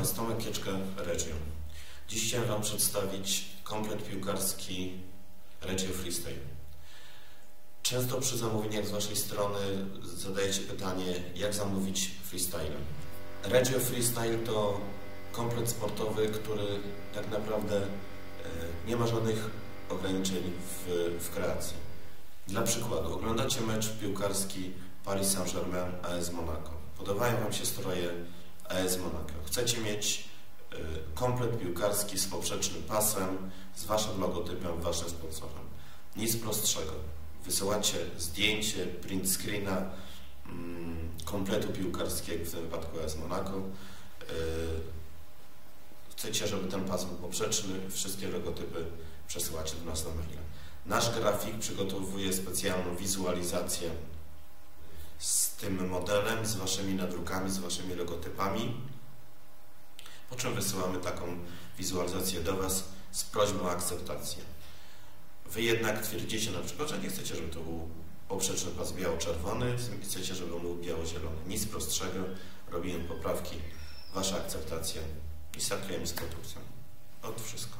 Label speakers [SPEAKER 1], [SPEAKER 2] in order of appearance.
[SPEAKER 1] Was, Tomek Kieczka, Reggio. Dziś chciałem Wam przedstawić komplet piłkarski Reggio Freestyle. Często przy zamówieniach z Waszej strony zadajecie pytanie, jak zamówić freestyle. Reggio Freestyle to komplet sportowy, który tak naprawdę e, nie ma żadnych ograniczeń w, w kreacji. Dla przykładu, oglądacie mecz piłkarski Paris Saint-Germain AS Monaco. Podobają Wam się stroje AS Monaco. Chcecie mieć y, komplet piłkarski z poprzecznym pasem, z Waszym logotypem, Waszym sponsorem. Nic prostszego. Wysyłacie zdjęcie, print screena mm, kompletu piłkarskiego, w tym wypadku AS Monaco. Y, chcecie, żeby ten pas był poprzeczny, wszystkie logotypy przesyłacie do nas na maila. Nasz grafik przygotowuje specjalną wizualizację tym modelem, z Waszymi nadrukami, z Waszymi logotypami, po czym wysyłamy taką wizualizację do Was z prośbą o akceptację. Wy jednak twierdzicie na przykład, że nie chcecie, żeby to był poprzeczny pas biało-czerwony, chcecie, żeby on był biało-zielony. Nic prostszego, robimy poprawki, Wasza akceptacja i startujemy z produkcją. Od wszystko.